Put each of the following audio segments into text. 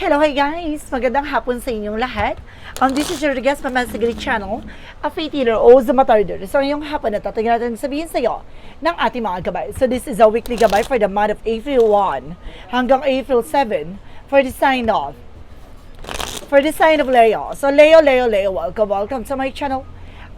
Hello, hi guys! Magandang hapon sa inyong lahat. Um, this is your guest from Masagali Channel, a faith healer o the Matarder. So, ngayong hapon na tatingin natin sabihin sa iyo ng ating mga gabay. So, this is a weekly gabay for the month of April 1 hanggang April 7 for the sign of for the sign of Leo. So, Leo, Leo, Leo, welcome, welcome to my channel.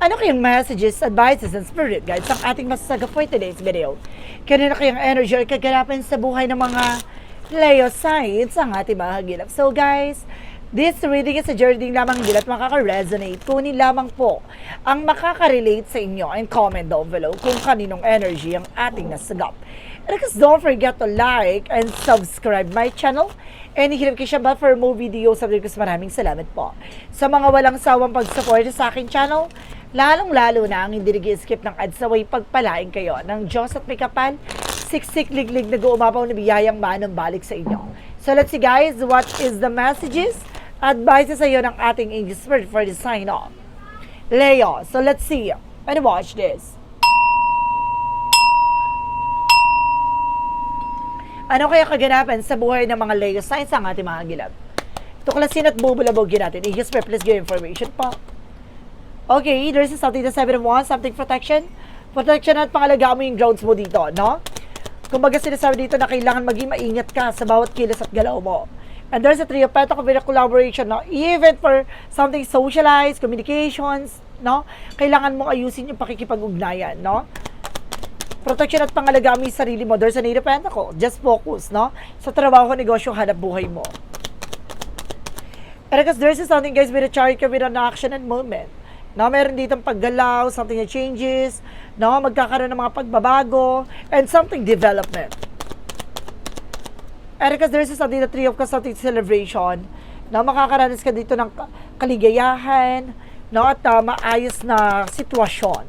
Ano kayong messages, advices, and spirit guides ang ating masasaga for today's video? Kanina kayong energy or kaganapan sa buhay ng mga Leo signs ang ating mga hagilap. So guys, this reading is a journey lamang din at makaka-resonate. Kunin lamang po ang makaka-relate sa inyo and comment down below kung kaninong energy ang ating nasagap. And because don't forget to like and subscribe my channel and hihilip kayo siya ba for more videos sabi ko maraming salamat po. Sa mga walang sawang pag-support sa aking channel, lalong-lalo na ang hindi nag-skip ng ads away pagpalain kayo ng Diyos at may kapal siksik liglig nag-uumapaw na biyayang manong balik sa inyo. So let's see guys, what is the messages? Advice sa iyo ng ating spirit for the sign off. Leo, so let's see and watch this. Ano kaya kaganapan sa buhay ng mga Leo signs ang ating mga gilab? Tuklasin at bubulabogin natin. Spirit, please give information po. Okay, there's something the seven of wands, something protection. Protection at pangalagaan mo yung grounds mo dito, no? Kumbaga sinasabi dito na kailangan maging maingat ka sa bawat kilos at galaw mo. And there's a pentacles with a collaboration, no? Even for something socialized, communications, no? Kailangan mong ayusin yung pakikipag-ugnayan, no? Protection at pangalagaan mo yung sarili mo. There's a eight of pentacles. Just focus, no? Sa trabaho, negosyo, hanap buhay mo. And because there's something guys with a chart ka with an action and movement. No, meron dito paggalaw, something that changes, no, magkakaroon ng mga pagbabago, and something development. Because there's something the three of Cups, something celebration, no, makakaranas ka dito ng ka- kaligayahan, no, at uh, maayos na sitwasyon.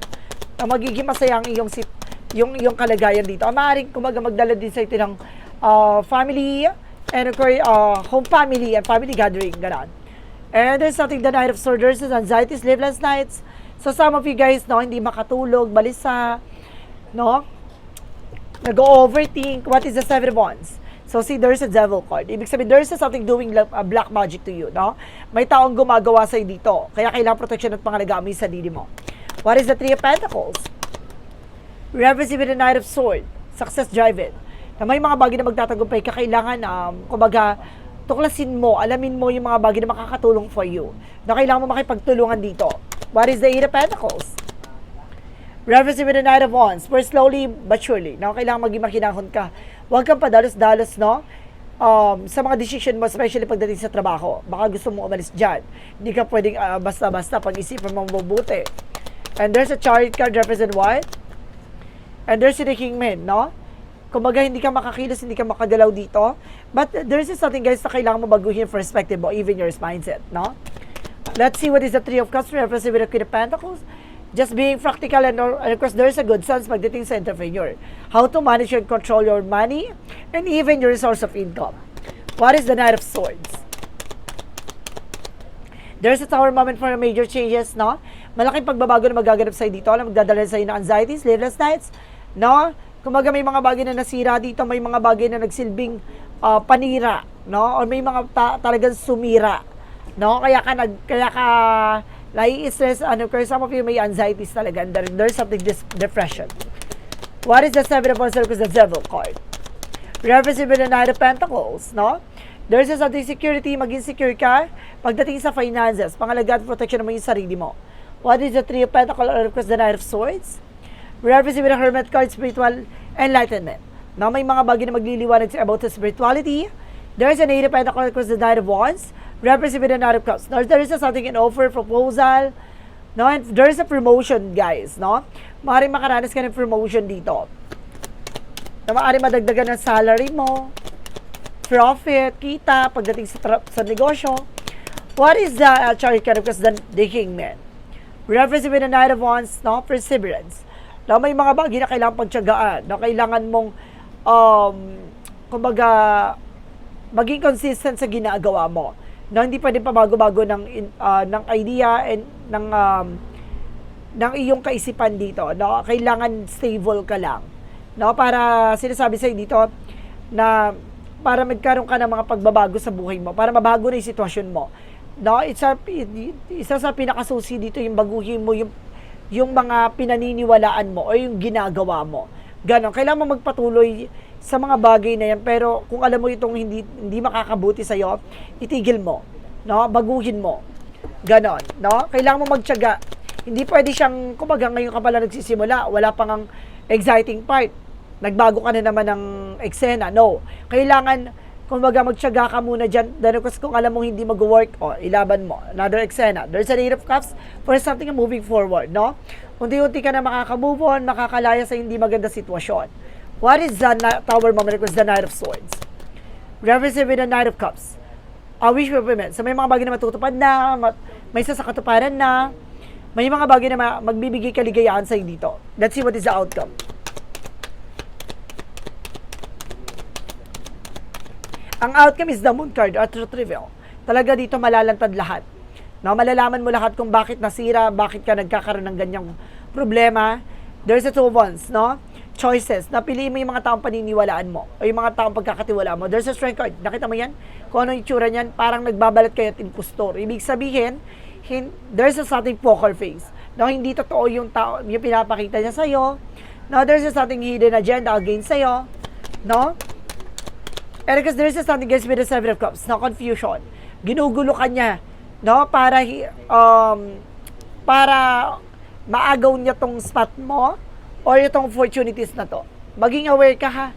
Na magiging masaya ang iyong sit yung yung kalagayan dito. Maaaring kumaga magdala din sa ito ng uh, family and of uh, home family and family gathering, ganon. And there's something the night of there's anxiety, sleepless nights. So some of you guys, no, hindi makatulog, balisa, no? Nag-overthink. What is the seven of wands? So see, there's a devil card. Ibig sabihin, there's something doing black magic to you, no? May taong gumagawa sa'yo dito. Kaya kailangan protection at pangalagaan mo yung sarili mo. What is the three of pentacles? Reference with the Knight of Sword, success driven. Na may mga bagay na magtatagumpay ka, kailangan, um, kumbaga, tuklasin mo, alamin mo yung mga bagay na makakatulong for you. Na kailangan mo makipagtulungan dito. What is the Eight of Pentacles? Reference with the Knight of Wands, for slowly but surely. Na kailangan maging makinahon ka. Huwag kang padalos-dalos, no? Um, sa mga decision mo, especially pagdating sa trabaho. Baka gusto mo umalis dyan. Hindi ka pwedeng ah, basta-basta pag-isipan mo mabuti. And there's a chariot card represent what? And there's the Kingman, no? Kumbaga, hindi ka makakilos, hindi ka makagalaw dito. But there's something, guys, na kailangan mo baguhin perspective mo, even your mindset, no? Let's see what is the Three of Cups represented with the Queen of Pentacles. Just being practical and, and of course, there's a good sense pagdating sa entrepreneur. How to manage and control your money and even your source of income. What is the Knight of Swords? There's a tower moment for major changes, no? Malaking pagbabago na magaganap sa'yo dito, na magdadala sa'yo ng anxiety, sleepless nights, no? Kumaga may mga bagay na nasira dito, may mga bagay na nagsilbing ah, panira, no? Or may mga ta- talagang sumira, no? Kaya ka nag kaya ka nai-stress, ano, because some of you may anxieties talaga, and there, there's something dis- depression. What is the seven of Pentacles? The devil card reference with the Knight of Pentacles, no? There's a something security, maging secure ka pagdating sa finances, pangalagaan protection mo yung sarili mo. What is the Three of Pentacles or course the Knight of Swords? Reference with the Hermit card, spiritual enlightenment. No, may mga bagay na magliliwanag sa about the spirituality. There's an Eight of Pentacles, course the Knight of Wands. With the Knight of Cups. There, there is a something in offer, proposal, no? And there's a promotion, guys, no? Maaaring makaranas ka ng promotion dito na maaari madagdagan ng salary mo, profit, kita, pagdating sa, tra- sa negosyo. What is the uh, chariot card? Because the, the. Reference with the Knight of Wands, no? Perseverance. Na may mga bagay na kailangan pagtyagaan, na kailangan mong, um, kumbaga, maging consistent sa ginagawa mo. Na hindi pwede pa bago-bago ng, ah, ng idea and ng, um, ng iyong kaisipan dito. No? Kailangan stable ka lang. No? Para sinasabi sa'yo dito na para magkaroon ka ng mga pagbabago sa buhay mo, para mabago na yung sitwasyon mo. No, isa, isa sa pinakasusi dito yung baguhin mo yung, yung mga pinaniniwalaan mo o yung ginagawa mo. Ganon. Kailangan mo magpatuloy sa mga bagay na yan, pero kung alam mo itong hindi, hindi makakabuti sa'yo, itigil mo. No? Baguhin mo. Ganon. No? Kailangan mo magtyaga. Hindi pwede siyang, kumbaga ngayon ka pala nagsisimula, wala pang ang exciting part. Nagbago ka na naman ng eksena. No. Kailangan, kumbaga magtyaga ka muna dyan. Dahil kasi kung alam mo hindi mag-work, o, ilaban mo. Another eksena. There's a eight of cups for something moving forward. No? Unti-unti ka na makaka-move on, makakalaya sa hindi maganda sitwasyon. What is the tower moment? It was the Knight of Swords. Represent with the Knight of Cups. A wish fulfillment. So may mga bagay na matutupad na, mat- may isa sa katuparan na, may mga bagay na ma- magbibigay kaligayahan sa'yo dito. Let's see what is the outcome. Ang outcome is the moon card or truth reveal. Talaga dito malalantad lahat. No, malalaman mo lahat kung bakit nasira, bakit ka nagkakaroon ng ganyang problema. There's a two of wands, no? Choices. Napili mo yung mga taong paniniwalaan mo o yung mga taong pagkakatiwalaan mo. There's a strength card. Nakita mo yan? Kung ano yung itsura niyan, parang nagbabalat kayo at impostor. Ibig sabihin, hin- there's a something poker face. No, hindi totoo yung tao, yung pinapakita niya sa'yo. No, there's a something hidden agenda against sa'yo. No? And because there is something against with the Seven of Cups, no confusion. Ginugulo ka niya, no? Para, um, para maagaw niya tong spot mo or itong opportunities na to. Maging aware ka ha.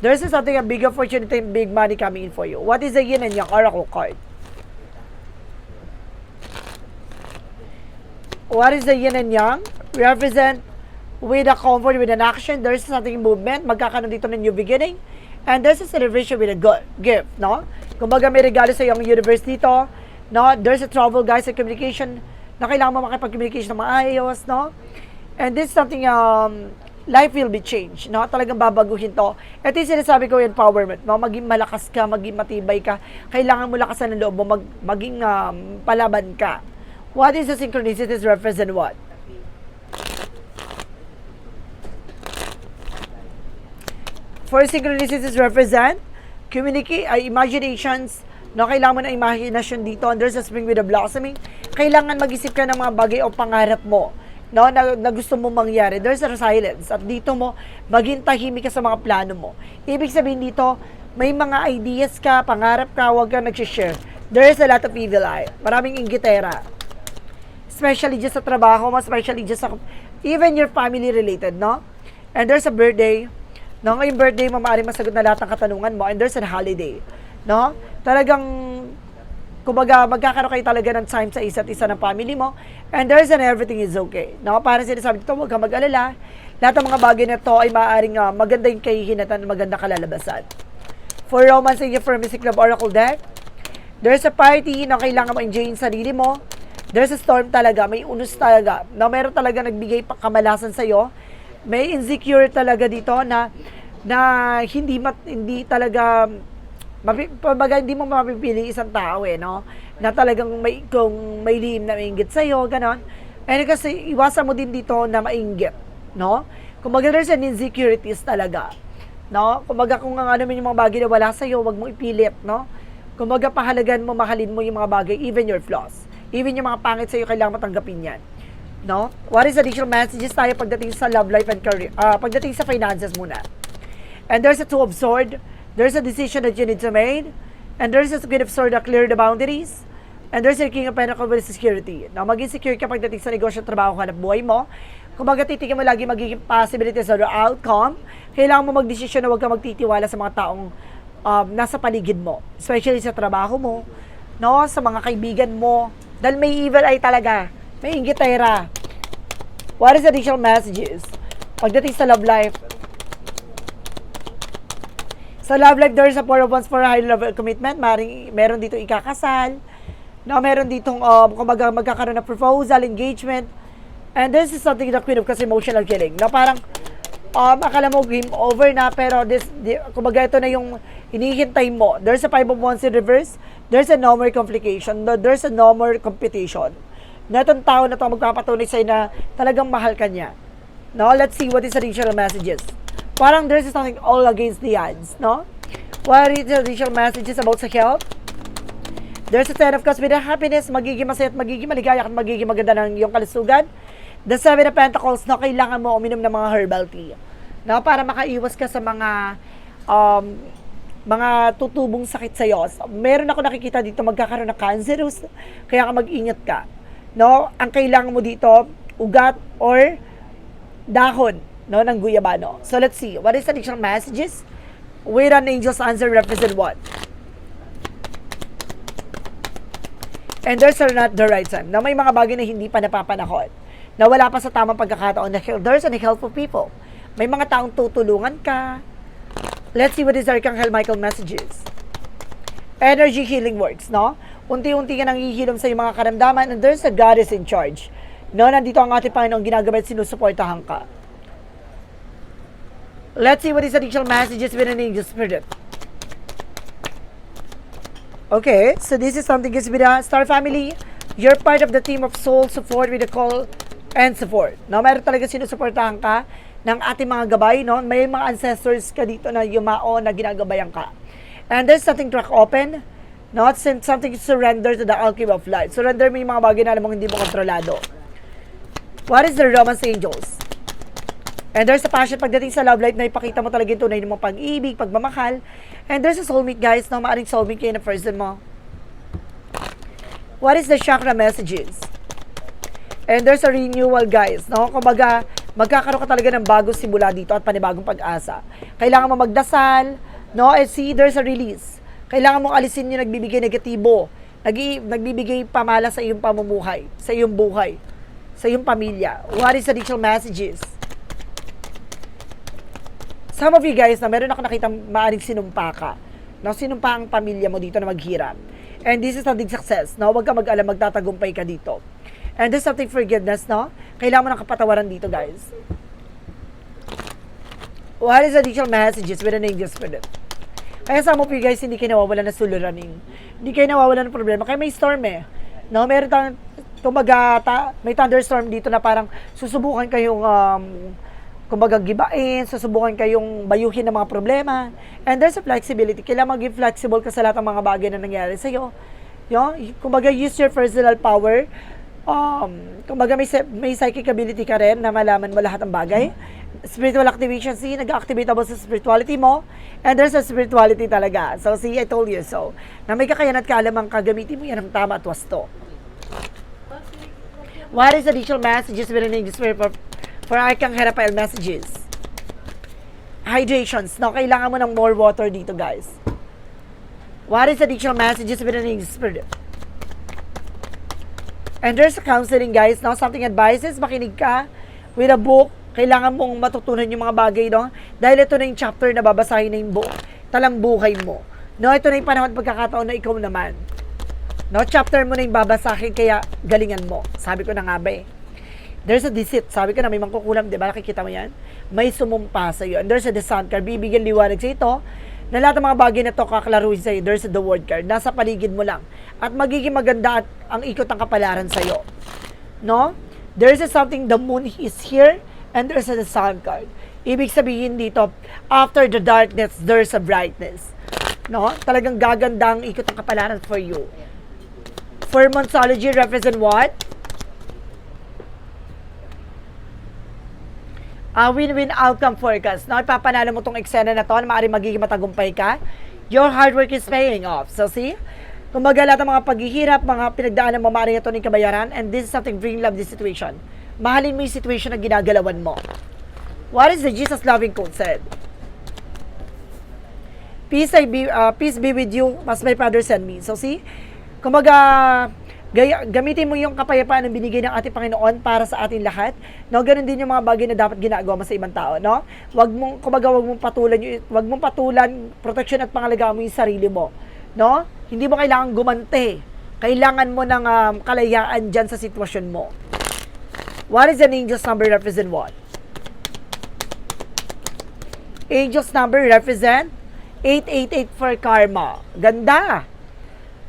There's something a big opportunity big money coming in for you. What is the yin and yang oracle card? What is the yin and yang? Represent with a comfort, with an action. There's something movement. Magkakaroon dito ng new beginning. And there's a celebration with a gift, no? Kumbaga may regalo sa iyong universe dito, no? There's a travel, guys, a communication na kailangan mo makipag-communication ng maayos, no? And this is something, um, life will be changed, no? Talagang babaguhin to. Ito yung sinasabi ko, empowerment, no? Maging malakas ka, maging matibay ka. Kailangan mo lakasan ng loob mo, mag, maging um, palaban ka. What is the synchronicities represent what? For synchronicities represent communicate ay imaginations. No kailangan mo ng imagination dito. And there's a spring with a blossoming kailangan mag-isip ka ng mga bagay o pangarap mo no na, na gusto mo mangyari. There's a silence at dito mo maging tahimik ka sa mga plano mo. Ibig sabihin dito may mga ideas ka pangarap ka wag kang nag-share there is a lot of evil eye. Maraming inggitera. Especially just sa trabaho mo, especially just sa, even your family related, no? And there's a birthday, no? Ngayong birthday mo, maaaring masagot na lahat ng katanungan mo, and there's a holiday, no? Talagang, kumbaga, magkakaroon kayo talaga ng time sa isa't isa ng family mo, and there's an everything is okay, no? Para sinasabi dito, huwag kang mag-alala, lahat ng mga bagay na to ay maaaring uh, maganda yung kahihinatan, maganda kalalabasan. For romance and for Mystic Love Oracle deck, there's a party na kailangan mo enjoy yung sarili mo, there's a storm talaga, may unos talaga, na meron talaga nagbigay pa kamalasan sa'yo, may insecure talaga dito na na hindi mat, hindi talaga pambaga, hindi mo mapipili isang tao eh, no? Na talagang may, kung may lihim na mainggit sa'yo, ganon. And kasi iwasan mo din dito na mainggit, no? Kumbaga there's an insecurities talaga, no? Kumbaga kung ang ano yung mga bagay na wala sa'yo, wag mo ipilit, no? Kumbaga pahalagan mo, mahalin mo yung mga bagay, even your flaws. Even yung mga pangit sa'yo, kailangan matanggapin yan. No? What is additional messages tayo pagdating sa love life and career? ah pagdating sa finances muna. And there's a two of sword. There's a decision that you need to make. And there's a queen of sword that clear the boundaries. And there's a king of pentacles with security. Now, maging secure ka pagdating sa negosyo, trabaho, hanap buhay mo. Kung baga titikin mo lagi magiging possibilities or outcome, kailangan mo magdesisyon na huwag ka magtitiwala sa mga taong um, nasa paligid mo. Especially sa trabaho mo, no? sa mga kaibigan mo. Dahil may evil eye talaga. May inggitera. What is additional messages? Pagdating sa love life, sa love life, there's a four of wands for a high level commitment. Maring, meron dito ikakasal. No, meron ditong, um, kumbaga, magkakaroon ng proposal, engagement. And this is something that queen of kasi emotional killing. Na parang, um, akala mo game over na, pero this, di, kumbaga ito na yung hinihintay mo. There's a five of wands in reverse. There's a no more complication. No, there's a no more competition. Na itong tao na to magpapatunay sa'yo na talagang mahal ka niya. No, let's see what is additional messages. Parang there's something all against the odds, no? What is the additional messages about sa health? There's a ten of cups with a happiness, magiging masaya at magiging maligaya at magiging maganda ng iyong kalusugan. The seven of pentacles na kailangan mo uminom ng mga herbal tea. No, para makaiwas ka sa mga um, mga tutubong sakit sa iyo. Meron ako nakikita dito magkakaroon ng cancerous, kaya ka mag-ingat ka. No, ang kailangan mo dito ugat or dahon no ng guyabano. So let's see, what is the additional messages? Wait an angel's answer represent what? And there's not the right time. Na may mga bagay na hindi pa napapanahon. Na wala pa sa tamang pagkakataon. Na there's an helpful people. May mga taong tutulungan ka. Let's see what is Archangel Michael messages. Energy healing works, no? Unti-unti ka nang hihilom sa iyong mga karamdaman and there's a goddess in charge. No, nandito ang ating Panginoong ginagamit, sinusuportahan ka. Let's see what is additional messages with an angel spirit. Okay, so this is something is with a Star Family. You're part of the team of soul support with the call and support. No, meron talaga sinusuportahan ka ng ating mga gabay, no? May mga ancestors ka dito na yumao na ginagabayan ka. And there's something track open, not something surrender to the alchemy of light. Surrender mo yung mga bagay na alam mong hindi mo kontrolado. What is the romance angels? And there's a passion pagdating sa love life na ipakita mo talaga yung tunay mga pag-ibig, pagmamahal. And there's a soulmate guys, no? Maaring soulmate kayo na person mo. What is the chakra messages? And there's a renewal guys, no? Kumbaga, magkakaroon ka talaga ng bagong simula dito at panibagong pag-asa. Kailangan mo magdasal, no? And see, there's a release. Kailangan mo alisin yung nagbibigay negatibo, nag nagbibigay pamala sa iyong pamumuhay, sa iyong buhay, sa iyong pamilya. What is additional messages? Some of you guys na meron ako nakita maaring sinumpa ka. No, sinumpa ang pamilya mo dito na maghirap. And this is something success. No, huwag ka mag-alam, magtatagumpay ka dito. And there's something forgiveness, no? Kailangan mo ng kapatawaran dito, guys. What is additional messages with an angel spirit? Kaya sa mo po guys, hindi kayo nawawala ng suliraning. Hindi kayo nawawala ng problema. Kaya may storm eh. No, meron tayong, kumbaga, ta, may thunderstorm dito na parang susubukan kayong um, kumbaga gibain, susubukan kayong bayuhin ng mga problema. And there's a flexibility. Kailangan maging flexible ka sa lahat ng mga bagay na nangyari sa iyo. Yo, kumbaga use your personal power. Um, kumbaga may, may psychic ability ka rin na malaman mo lahat ng bagay. Spiritual activation, see, nag-activate ako sa spirituality mo. And there's a spirituality talaga. So, see, I told you so. Na may kakayan at kaalamang kagamitin mo yan ng tama at wasto. What is additional messages with an angel spirit for for Archangel Raphael messages. Hydrations. No, kailangan mo ng more water dito, guys. What is additional messages with an angel spirit? And there's counseling, guys. No, something advices. Makinig ka with a book. Kailangan mong matutunan yung mga bagay, no? Dahil ito na yung chapter na babasahin na yung book. Talang buhay mo. No, ito na yung panahon at pagkakataon na ikaw naman. No, chapter mo na yung babasahin, kaya galingan mo. Sabi ko na nga ba eh. There's a deceit. Sabi ko na may mangkukulam, di ba? Nakikita mo yan? May sumumpa sa iyo. And there's a descent card. Bibigyan liwanag sa ito na lahat ng mga bagay na to kaklaruhin sa iyo. There's the word card. Nasa paligid mo lang. At magiging maganda at ang ikot ng kapalaran sa iyo. No? There's a something, the moon is here and there's a sun card. Ibig sabihin dito, after the darkness, there's a brightness. No? Talagang gaganda ang ikot ng kapalaran for you. For Monsology, represent what? uh, win-win outcome forecast. No, ipapanalo mo tong eksena na to na maaaring magiging matagumpay ka. Your hard work is paying off. So see? Kumbaga lahat ng mga paghihirap, mga pinagdaanan mo, maaaring ito ng kabayaran and this is something bring love this situation. Mahalin mo yung situation na ginagalawan mo. What is the Jesus loving said? Peace, I be, uh, peace be with you as my Father send me. So see? Kumbaga, Gaya, gamitin mo yung kapayapaan na binigay ng ating Panginoon para sa ating lahat. No, ganun din yung mga bagay na dapat ginagawa mo sa ibang tao, no? Wag mong kumbaga wag mong patulan yung wag mong patulan protection at pangalagaan mo yung sarili mo, no? Hindi mo kailangan gumante. Kailangan mo ng um, kalayaan diyan sa sitwasyon mo. What is an angel's number represent what? Angel's number represent 888 for karma. Ganda.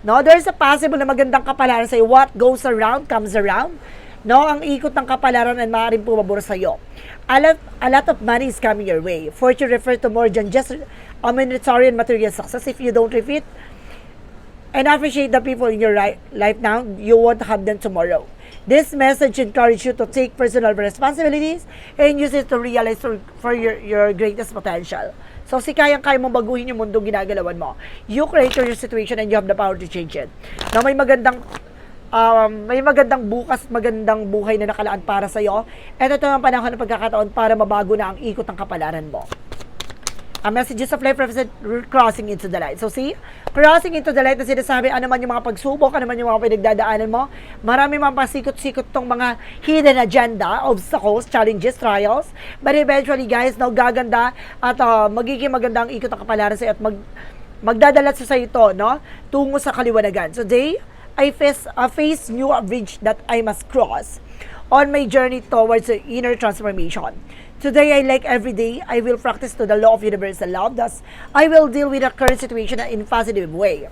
No, there's a possible na magandang kapalaran sa What goes around comes around. No, ang ikot ng kapalaran ay maaaring pumabor sa iyo. A lot, a lot of money is coming your way. Fortune refer to more than just a monetary and material success. If you don't repeat and appreciate the people in your life now, you won't have them tomorrow. This message encourages you to take personal responsibilities and use it to realize for, your, your greatest potential. So, si kayang-kaya mong baguhin yung mundo ginagalawan mo. You create your situation and you have the power to change it. Na may magandang um, may magandang bukas, magandang buhay na nakalaan para sa iyo. At ito ang panahon ng pagkakataon para mabago na ang ikot ng kapalaran mo. Ang messages of life represent crossing into the light. So see, crossing into the light na sinasabi, ano man yung mga pagsubok, ano man yung mga pinagdadaanan mo, marami mga pasikot-sikot tong mga hidden agenda, obstacles, challenges, trials. But eventually, guys, no, gaganda at uh, magiging maganda ang ikot ng kapalaran sa iyo at mag, magdadala sa ito, no, tungo sa kaliwanagan. So today, I face, uh, face new bridge that I must cross on my journey towards the inner transformation. Today, I like every day, I will practice to the law of universal love. Thus, I will deal with the current situation in positive way.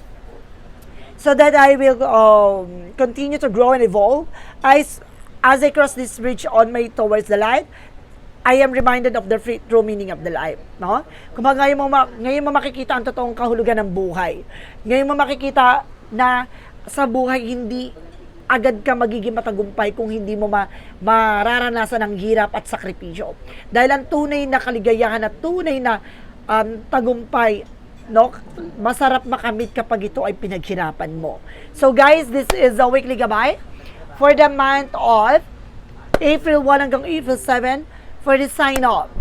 So that I will um, continue to grow and evolve. As, as I cross this bridge on my towards the light, I am reminded of the free, true meaning of the life, no? Kumbaga ngayon mo, ma- ngayon mo makikita ang totoong kahulugan ng buhay. Ngayon mo makikita na sa buhay hindi agad ka magiging matagumpay kung hindi mo ma- mararanasan ang hirap at sakripisyo. Dahil ang tunay na kaligayahan at tunay na um, tagumpay, no, masarap makamit kapag ito ay pinaghirapan mo. So guys, this is a weekly gabay for the month of April 1 hanggang April 7 for the sign off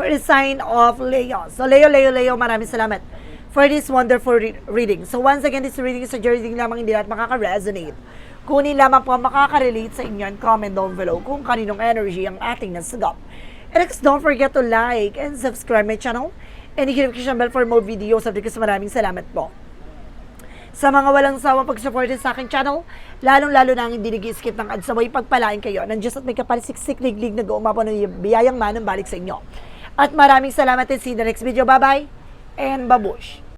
for the sign of Leo. So Leo, Leo, Leo, maraming salamat for this wonderful re- reading. So once again, this reading is a reading lamang hindi lahat makaka-resonate. Kunin lamang po ang makaka-relate sa inyo and comment down below kung kaninong energy ang ating nasagap. And next, don't forget to like and subscribe my channel and hit the bell for more videos. Sabi ko maraming salamat po sa mga walang sawang pag-support sa aking channel, lalong-lalo na ang hindi nag-skip ng ads sabay pagpalain kayo. Nandiyan at may kapalisiksik liglig na gumawa ng biyayang manang balik sa inyo. At maraming salamat and see you in the next video. Bye-bye and babush!